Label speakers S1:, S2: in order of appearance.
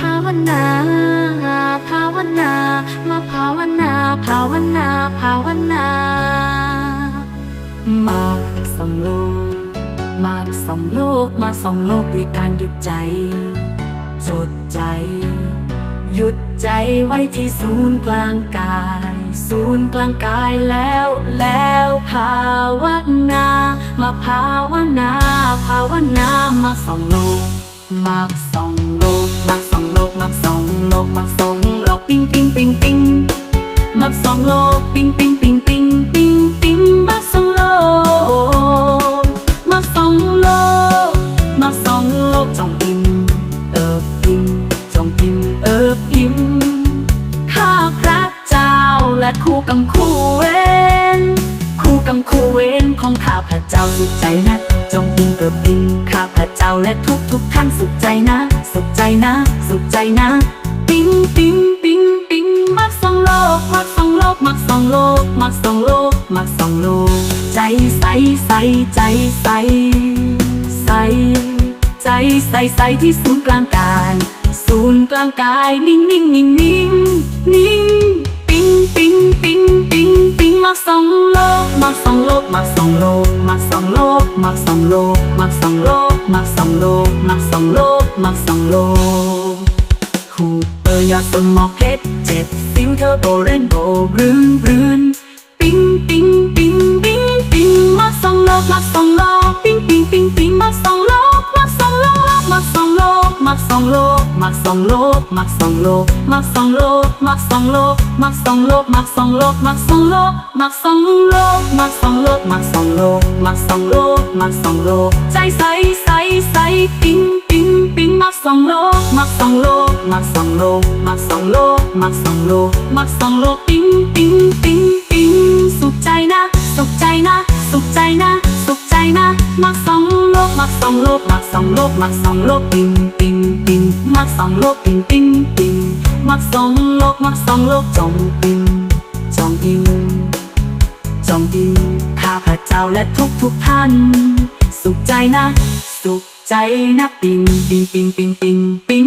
S1: ภาวนาภาวนามาภาวนาภาวนาภาวนามาส่องโลกมาส่องโลกมาส่องโลกด้วยการหยุดใจจดใจหยุดใจไว้ที่ศูนย์กลางกาย ศูนย์กลางกายแล้วแล้วภาวนา มาภาวนา ภาวนามาส่องโลกมาส่องโลก โลกมาส่องโลกมาส่องโลกปิ้งปิ้งปิ้งปิ้งมาส่องโลกปิ้งปิ้งปิ้งปิ้งปิ้งปิ้งมาส่องโลกมาส่องโลกมาส่องโลกจองอิ่มเอิบอิ่มจองอิ่มเอิบอิ่มข้าพระเจ้าและคู่กังคู ของข้าพระเจ้าสุขใจนะ จงอิ่มเอิบอิ่มข้าพระเจ้าและทุกทุกท่านสุขใจนะ สุขใจนะ สุขใจนะ ปิ๊งปิ๊งปิ๊งปิ๊งมักสองโลก มักสองโลก มักสองโลก มักสองโลก มักสองโลก ใจใสใสใจใสใสใจใสใสที่ศูนย์กลางกายศูนย์กลางกายนิ่งนิ่งนิ่งนิ่งนิ่งปิ๊งปิ๊งปิ๊งปิ๊ง โลกมักสองโลกมักสองโลกมักสองโลกมักสองโลกหูเปอร์ยอดต้นหมอกเพชรเจ็ดสิวเธอโตเรนโบรื่นรื่นปิ๊งปิ๊งปิ๊งปิ๊งปิ๊งมาส่องโลกมาส่องโลกปิ๊งปิ๊งปิ๊งปิ๊งมาส่องโลกมาส่องโลกมาส่องโลกมาส่องโลกมาส่องโลกมาส่องโลกมาส่องโลกมาส่องโลกมาส่องโลกมาส่องโลกมาส่องโลกมาส่องโลกมาส่องโลกมาส่องโลกมาส่องโลก มาส่องโลกใจใสใสใสปิ๊งปิ๊งปิ๊งมาส่องโลกมาส่องโลกมาส่องโลกมาส่องโลกมาส่องโลกมาส่องโลกปิ๊งปิ๊งปิ๊งปิ๊งสุขใจนะ สุขใจนะ สุขใจนะ สุขใจนะมาส่องโลกมาส่องโลกมาส่องโลกมาส่องโลกปิ๊งปิ๊งปิ๊งมาส่องโลกปิ๊งปิ๊งปิ๊งมาส่องโลกมาส่องโลกจงปิ๊งจงอิ่มจงดีข้าพราและทุกทุกท่าน สุขใจนะ สุขใจนะ ปิงปิงปิงปิงปิงปิง